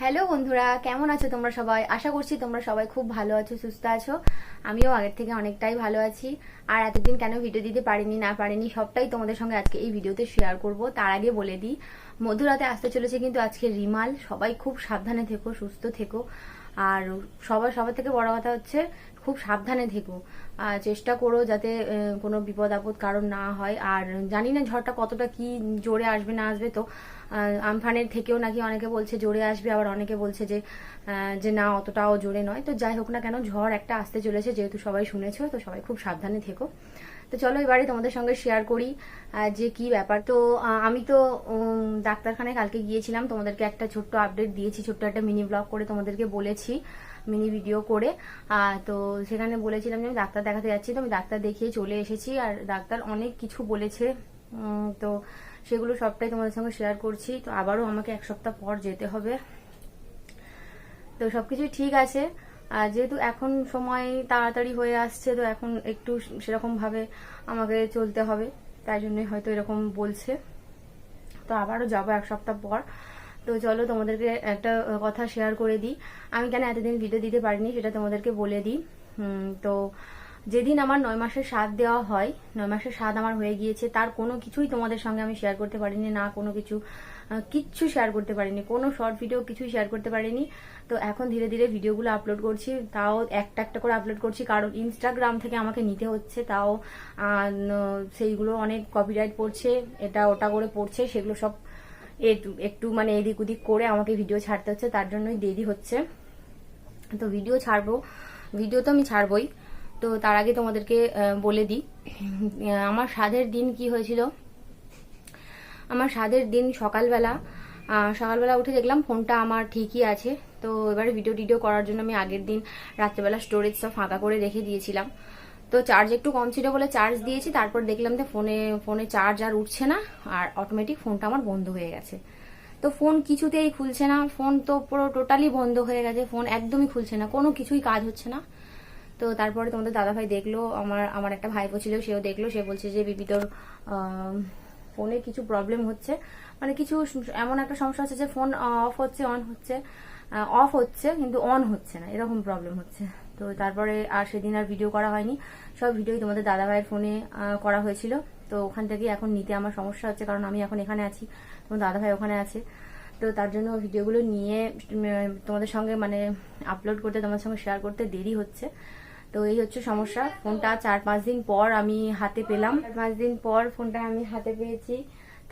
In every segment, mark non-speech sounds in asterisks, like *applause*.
Hello বন্ধুরা, কেমন আছো তোমরা সবাই? আশা করছি তোমরা সবাই খুব ভালো আছো, সুস্থ আছো। আমিও আগের থেকে অনেকটাই ভালো আছি। আর এতদিন কেন ভিডিও দিতে পারিনি, না পারিনি, সবটাই তোমাদের সঙ্গে আজকে এই ভিডিওতে শেয়ার করব। তার আগে বলে দিই মধুরাতে আসতে চলেছে কিন্তু আজকে রিমাল। সবাই খুব সাবধানে থেকো, সুস্থ থেকো। আর সবার সবার থেকে বড় কথা হচ্ছে খুব সাবধানে থেকো। চেষ্টা করো যাতে কোনো বিপদ আপদ কারণ না হয়। আর জানি না ঝড়টা কতটা কি জোরে আসবে, না আসবে তো আমফানের থেকেও নাকি অনেকে বলছে জোরে আসবে, আবার অনেকে বলছে যে যে না, অতটাও জোরে নয়। তো যাই হোক না কেন, ঝড় একটা আসতে চলেছে, যেহেতু সবাই শুনেছো, তো সবাই খুব সাবধানে থেকো। তো চলো এবারে তোমাদের সঙ্গে শেয়ার করি যে কি ব্যাপার। তো আমি তো ডাক্তারখানায় কালকে গিয়েছিলাম, তোমাদেরকে একটা ছোট্ট আপডেট দিয়েছি, ছোট্ট একটা মিনি ব্লগ করে তোমাদেরকে বলেছি মিনি ভিডিও করে। তো সেখানে বলেছিলাম যে আমি ডাক্তার দেখাতে যাচ্ছি, তো আমি ডাক্তার দেখিয়ে চলে এসেছি, আর ডাক্তার অনেক কিছু বলেছে। তো সেগুলো সবটাই তোমাদের সঙ্গে শেয়ার করছি, তো আবারও আমাকে এক সপ্তাহ পর যেতে হবে। তো সবকিছু ঠিক আছে। আর যেহেতু এখন সময় তাড়াতাড়ি হয়ে আসছে, তো এখন একটু সেরকম ভাবে আমাকে চলতে হবে। তাই জন্যই হয়তো এরকম বলছে। তো আবারও যাব এক সপ্তাহ পর। তো চলো তোমাদেরকে একটা কথা শেয়ার করে দিই। আমি কেন এতদিন ভিডিও দিতে পারিনি সেটা তোমাদেরকে বলে দিই। তো যেদিন আমার নয় মাসের স্বাদ দেওয়া হয়, নয় মাসের স্বাদ আমার হয়ে গিয়েছে, তার কোনো কিছুই তোমাদের সঙ্গে আমি শেয়ার করতে পারিনি, না কোনো কিছু কিচ্ছু শেয়ার করতে পারিনি। কোনো শর্ট ভিডিও কিছুই শেয়ার করতে পারিনি। তো এখন ধীরে ধীরে ভিডিওগুলো আপলোড করছি। তাও একটা একটা করে আপলোড করছি। কারণ ইনস্টাগ্রাম থেকে আমাকে নিতে হচ্ছে। তাও সেইগুলো অনেক কপিরাইট পড়ছে। এটা ওটা করে পড়ছে। সেগুলো সব একটু মানে এদিক ওদিক করে আমাকে ভিডিও ছাড়তে হচ্ছে। তার জন্যই দেরি হচ্ছে। তো ভিডিও ছাড়বো। ভিডিও তো আমি ছাড়বই। তো তার আগে তোমাদেরকে বলে দিই। আমার সাধের দিন কি হয়েছিল? আমার স্বাদের দিন সকালবেলা সকালবেলা উঠে দেখলাম ফোনটা আমার ঠিকই আছে। তো এবারে ভিডিও টিডিও করার জন্য আমি আগের দিন রাত্রেবেলা স্টোরেজ সব ফাঁকা করে রেখে দিয়েছিলাম। তো চার্জ একটু কম ছিল বলে চার্জ দিয়েছি, তারপর দেখলাম যে ফোনে ফোনে চার্জ আর উঠছে না, আর অটোমেটিক ফোনটা আমার বন্ধ হয়ে গেছে। তো ফোন কিছুতেই খুলছে না, ফোন তো পুরো টোটালি বন্ধ হয়ে গেছে, ফোন একদমই খুলছে না, কোনো কিছুই কাজ হচ্ছে না। তো তারপরে তোমাদের দাদাভাই দেখল, আমার আমার একটা ভাইপো ছিল, সেও দেখল, সে বলছে যে বিপি তোর ফোনে কিছু প্রবলেম হচ্ছে। মানে কিছু এমন একটা সমস্যা হচ্ছে যে ফোন অফ হচ্ছে অন হচ্ছে। অফ হচ্ছে, কিন্তু অন হচ্ছে না। এরকম প্রবলেম হচ্ছে। তো তারপরে আর সেদিন আর ভিডিও করা হয়নি। সব ভিডিওই তোমাদের দাদাভাইয়ের ফোনে করা হয়েছিল। তো ওখান থেকে এখন নিতে আমার সমস্যা হচ্ছে, কারণ আমি এখন এখানে আছি। তোমার দাদাভাই ওখানে আছে। তো তার জন্য ভিডিওগুলো নিয়ে তোমাদের সঙ্গে মানে আপলোড করতে, তোমাদের সঙ্গে শেয়ার করতে দেরি হচ্ছে। তো এই হচ্ছে সমস্যা। ফোনটা চার পাঁচ দিন পর আমি হাতে পেলাম। পাঁচ দিন পর ফোনটা আমি হাতে পেয়েছি।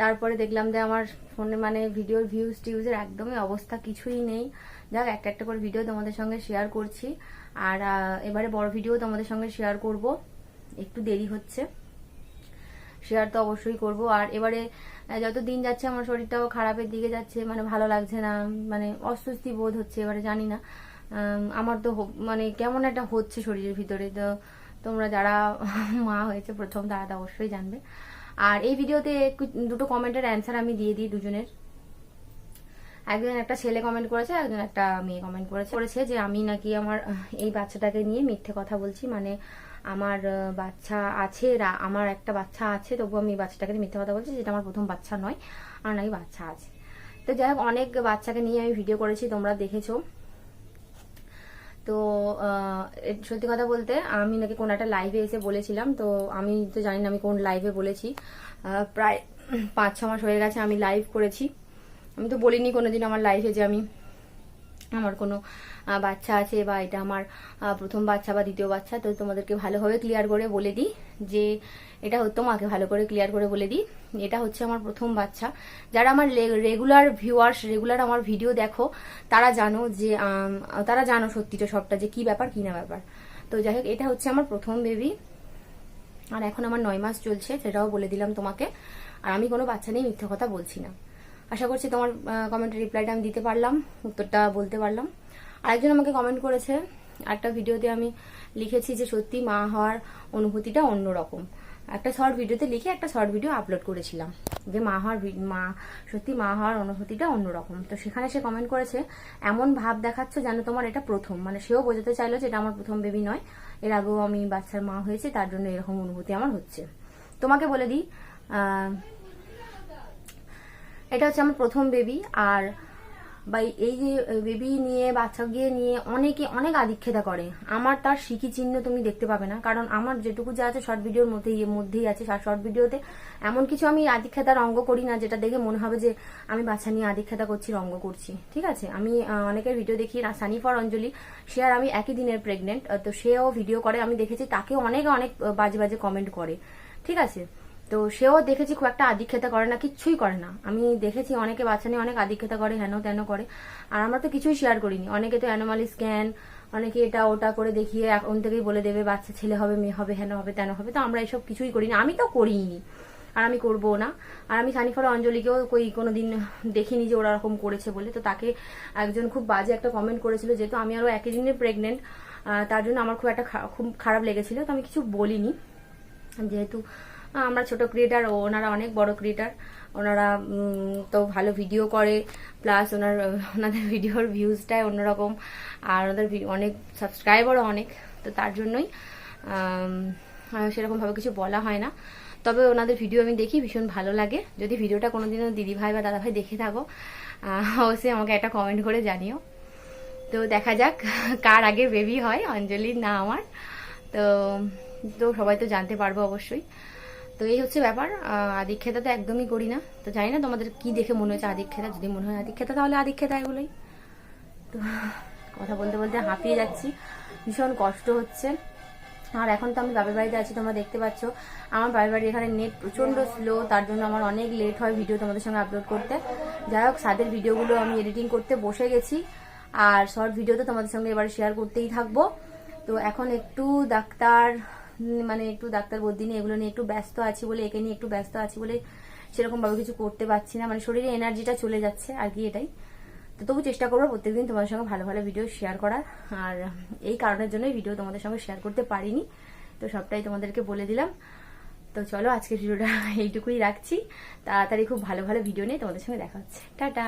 তারপরে দেখলাম যে আমার ফোনে মানে ভিডিওর ভিউজ টিউজের একদমই অবস্থা কিছুই নেই। যাক, একটা একটা করে ভিডিও তোমাদের সঙ্গে শেয়ার করছি। আর এবারে বড় ভিডিও তোমাদের সঙ্গে শেয়ার করব। একটু দেরি হচ্ছে। শেয়ার তো অবশ্যই করব। আর এবারে যত দিন যাচ্ছে আমার শরীরটাও খারাপের দিকে যাচ্ছে। মানে ভালো লাগছে না। মানে অস্বস্তি বোধ হচ্ছে, এবারে জানি না। আমার তো মানে কেমন একটা হচ্ছে শরীরের ভিতরে। তো তোমরা যারা মা হয়েছে প্রথম, তারা তো অবশ্যই জানবে। আর এই ভিডিওতে দুটো কমেন্টের অ্যান্সার আমি দিয়ে দিই দুজনের। একজন একটা ছেলে কমেন্ট করেছে, একজন একটা মেয়ে কমেন্ট করেছে। করেছে যে আমি নাকি আমার এই বাচ্চাটাকে নিয়ে মিথ্যে কথা বলছি। মানে আমার বাচ্চা আছে আমার একটা বাচ্চা আছে, তবু আমি বাচ্চাটাকে মিথ্যে কথা বলছি, যেটা আমার প্রথম বাচ্চা নয়, আর নাকি বাচ্চা আছে। তো যাই হোক, অনেক বাচ্চাকে নিয়ে আমি ভিডিও করেছি, তোমরা দেখেছ। তো সত্যি কথা বলতে আমি নাকি কোন একটা লাইভে এসে বলেছিলাম, তো আমি তো জানি না আমি কোন লাইভে বলেছি। প্রায় পাঁচ ছ মাস হয়ে গেছে আমি লাইভ করেছি। আমি তো বলিনি কোনোদিন আমার লাইফে যে আমি আমার কোনো বাচ্চা আছে বা এটা আমার প্রথম বাচ্চা বা দ্বিতীয় বাচ্চা, তো তোমাদেরকে ভালোভাবে ক্লিয়ার করে বলে দিই যে এটা তোমাকে ভালো করে ক্লিয়ার করে বলে দিই। এটা হচ্ছে আমার প্রথম বাচ্চা। যারা আমার রেগুলার ভিউয়ার্স রেগুলার আমার ভিডিও দেখো, তারা জানো যে তারা জানো সত্যিটা সবটা যে কি ব্যাপার, কি না ব্যাপার। তো যাই হোক, এটা হচ্ছে আমার প্রথম বেবি আর এখন আমার নয় মাস চলছে, সেটাও বলে দিলাম তোমাকে। আর আমি কোনো বাচ্চা নিয়ে মিথ্যা কথা বলছি না। আশা করছি তোমার কমেন্টের রিপ্লাইটা আমি দিতে পারলাম, উত্তরটা বলতে পারলাম। আরেকজন আমাকে কমেন্ট করেছে একটা ভিডিওতে আমি লিখেছি যে সত্যি মা হওয়ার অনুভূতিটা অন্যরকম। একটা শর্ট ভিডিওতে লিখে একটা শর্ট ভিডিও আপলোড করেছিলাম, যে মা হওয়ার মা, সত্যি মা হওয়ার অনুভূতিটা অন্যরকম। তো সেখানে সে কমেন্ট করেছে, এমন ভাব দেখাচ্ছ যেন তোমার এটা প্রথম। মানে সেও বোঝাতে চাইলো যে এটা আমার প্রথম বেবি নয়, এর আগেও আমি বাচ্চার মা হয়েছে, তার জন্য এরকম অনুভূতি আমার হচ্ছে। তোমাকে বলে দিই এটা হচ্ছে আমার প্রথম বেবি আর বা এই যে বেবি নিয়ে, বাচ্চা গিয়ে নিয়ে অনেকে অনেক আদিক্ষেতা করে। আমার তার শিখি চিহ্ন তুমি দেখতে পাবে না, কারণ আমার যেটুকু যা আছে শর্ট ভিডিওর মধ্যেই মধ্যেই আছে। শর্ট ভিডিওতে এমন কিছু আমি আদিক্ষেতার অঙ্গ করি না, যেটা দেখে মনে হবে যে আমি বাচ্চা নিয়ে আদিক্ষেতা করছি, রঙ্গ করছি। ঠিক আছে? আমি অনেকের ভিডিও দেখি সানি ফর অঞ্জলি। সে আর আমি একই দিনের প্রেগনেন্ট তো সেও ভিডিও করে। আমি দেখেছি, তাকেও অনেক অনেক বাজে বাজে কমেন্ট করে। ঠিক আছে? তো সেও দেখেছি খুব একটা আদিক্ষেতা করে না, কিচ্ছুই করে না। আমি দেখেছি অনেকে বাচ্চা নিয়ে অনেক আদিক্ষেতা করে, হেন তেন করে। আর আমরা তো কিছুই শেয়ার করিনি। অনেকে তো অ্যানোমালি স্ক্যান অনেকে এটা ওটা করে দেখিয়ে এখন থেকেই বলে দেবে, বাচ্চা ছেলে হবে, মেয়ে হবে, হেন হবে, তেন হবে। তো আমরা এসব কিছুই করিনি। আমি তো করিনি। আর আমি করব না। আর আমি সানিফার অঞ্জলিকেও কই কোনোদিন দেখিনি যে ওরা এরকম করেছে বলে। তো তাকে একজন খুব বাজে একটা কমেন্ট করেছিল, যেহেতু আমি আরও একই দিনে প্রেগনেন্ট তার জন্য আমার খুব একটা খুব খারাপ লেগেছিল। তো আমি কিছু বলিনি। যেহেতু আমরা ছোট ক্রিয়েটার, ওনারা অনেক বড় ক্রিয়েটার। ওনারা তো ভালো ভিডিও করে, প্লাস ওনার, ওনাদের ভিডিওর ভিউজটাই অন্যরকম, আর ওনাদের অনেক সাবস্ক্রাইবারও অনেক, তো তার জন্যই সেরকমভাবে কিছু বলা হয় না। তবে ওনাদের ভিডিও আমি দেখি, ভীষণ ভালো লাগে। যদি ভিডিওটা কোনোদিনও দিদি ভাই বা দাদাভাই দেখে থাকো অবশ্যই আমাকে একটা কমেন্ট করে জানিও। তো দেখা যাক, কার আগে বেবি হয়, অঞ্জলির না আমার। তো তো সবাই তো জানতে পারব অবশ্যই। তো এই হচ্ছে ব্যাপার। আদিক খেতা তো একদমই করি না। তো জানি না তোমাদের কি দেখে মনে হয়েছে আদিক খেতা যদি মনে হয় আদিক্ষেতা, তাহলে আদিক খেতা এগুলোই। তো কথা বলতে বলতে হাঁপিয়ে যাচ্ছি। ভীষণ কষ্ট হচ্ছে। আর এখন তো আমি বাপের বাড়িতে আছি, তোমরা দেখতে পাচ্ছ। আমার বাপের বাড়ি এখানে নেট প্রচণ্ড স্লো তার জন্য আমার অনেক লেট হয় ভিডিও তোমাদের সঙ্গে আপলোড করতে। যাই হোক সাদের ভিডিওগুলো আমি এডিটিং করতে বসে গেছি। আর শর্ট ভিডিও তো তোমাদের সঙ্গে এবার শেয়ার করতেই থাকব। তো এখন একটু ডাক্তার মানে একটু ডাক্তার বদিনী এগুলো নিয়ে একটু ব্যস্ত আছি বলে, একে নিয়ে একটু ব্যস্ত আছি বলে সেরকম ভাবে কিছু করতে পারছি না। মানে শরীরে এনার্জিটা চলে যাচ্ছে আর কি এটাই। তো তবু চেষ্টা করব প্রত্যেকদিন তোমাদের সঙ্গে ভালো ভালো ভিডিও শেয়ার করার। আর এই কারণের জন্যই ভিডিও তোমাদের সঙ্গে শেয়ার করতে পারিনি। তো সবটাই তোমাদেরকে বলে দিলাম। তো চলো আজকের ভিডিওটা *laughs* এইটুকুই রাখছি। তাড়াতাড়ি খুব ভালো ভালো ভিডিও নিয়ে তোমাদের সঙ্গে দেখা হচ্ছে। টাটা!